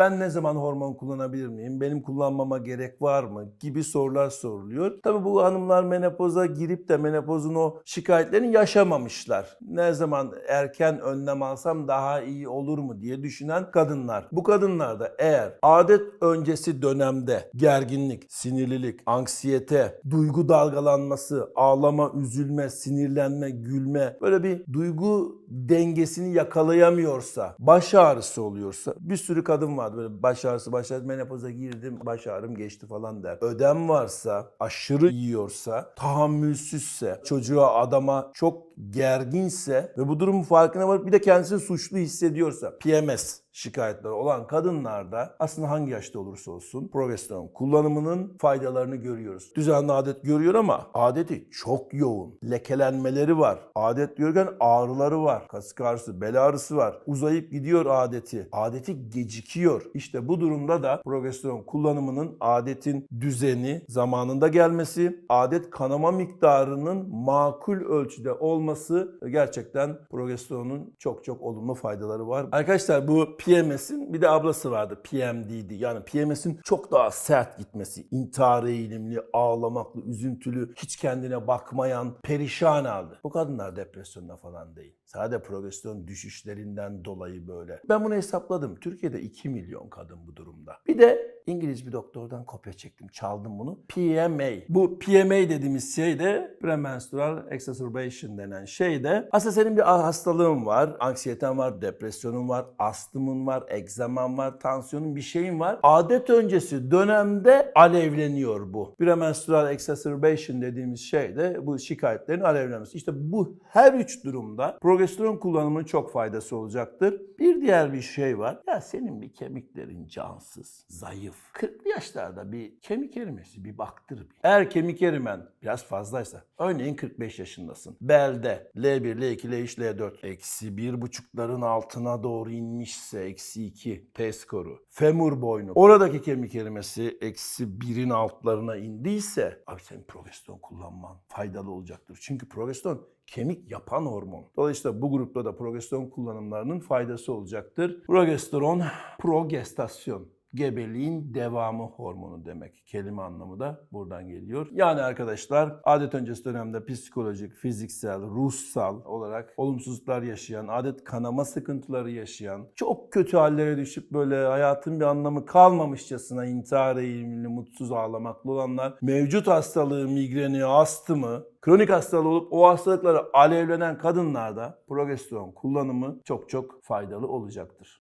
Ben ne zaman hormon kullanabilir miyim? Benim kullanmama gerek var mı? Gibi sorular soruluyor. Tabii bu hanımlar menopoza girip de menopozun o şikayetlerini yaşamamışlar. Ne zaman erken önlem alsam daha iyi olur mu diye düşünen kadınlar. Bu kadınlarda eğer adet öncesi dönemde gerginlik, sinirlilik, anksiyete, duygu dalgalanması, ağlama, üzülme, sinirlenme, gülme böyle bir duygu dengesini yakalayamıyorsa, baş ağrısı oluyorsa bir sürü kadın var böyle baş ağrısı, baş ağrısı, menopoza girdim, baş ağrım geçti falan der. Ödem varsa, aşırı yiyorsa, tahammülsüzse, çocuğa, adama çok gerginse ve bu durumun farkına varıp bir de kendisini suçlu hissediyorsa, PMS şikayetleri olan kadınlarda aslında hangi yaşta olursa olsun progesteron kullanımının faydalarını görüyoruz. Düzenli adet görüyor ama adeti çok yoğun. Lekelenmeleri var. Adet görürken ağrıları var. Kasık ağrısı, bel ağrısı var. Uzayıp gidiyor adeti. Adeti gecikiyor. İşte bu durumda da progesteron kullanımının adetin düzeni, zamanında gelmesi, adet kanama miktarının makul ölçüde olması gerçekten progesteronun çok çok olumlu faydaları var. Arkadaşlar bu PMS'in bir de ablası vardı PMDD. Yani PMS'in çok daha sert gitmesi. intihar eğilimli, ağlamaklı, üzüntülü, hiç kendine bakmayan, perişan halde. Bu kadınlar depresyonda falan değil. Sadece progesteron düşüşlerinden dolayı böyle. Ben bunu hesapladım. Türkiye'de 2 milyon kadın bu durumda. Bir de İngiliz bir doktordan kopya çektim. Çaldım bunu. PMA. Bu PMA dediğimiz şey de premenstrual exacerbation denen şey de aslında senin bir hastalığın var. Anksiyeten var, depresyonun var, astımın var, egzaman var, tansiyonun bir şeyin var. Adet öncesi dönemde alevleniyor bu. Premenstrual exacerbation dediğimiz şey de bu şikayetlerin alevlenmesi. İşte bu her üç durumda progesteron kullanımının çok faydası olacaktır. Bir diğer bir şey var. Ya senin bir kemiklerin cansız, zayıf. 40'lı yaşlarda bir kemik erimesi bir baktır bir. Eğer kemik erimen biraz fazlaysa, örneğin 45 yaşındasın. Belde L1, L2, L3, L4 eksi bir buçukların altına doğru inmişse eksi 2 T skoru. Femur boynu. Oradaki kemik erimesi eksi birin altlarına indiyse abi senin progesteron kullanman faydalı olacaktır. Çünkü progesteron kemik yapan hormon. Dolayısıyla bu grupta da progesteron kullanımlarının faydası olacaktır. Progesteron, progestasyon gebeliğin devamı hormonu demek. Kelime anlamı da buradan geliyor. Yani arkadaşlar adet öncesi dönemde psikolojik, fiziksel, ruhsal olarak olumsuzluklar yaşayan, adet kanama sıkıntıları yaşayan, çok kötü hallere düşüp böyle hayatın bir anlamı kalmamışçasına intihar eğilimli, mutsuz ağlamaklı olanlar, mevcut hastalığı, migreni, astımı, kronik hastalığı olup o hastalıkları alevlenen kadınlarda progesteron kullanımı çok çok faydalı olacaktır.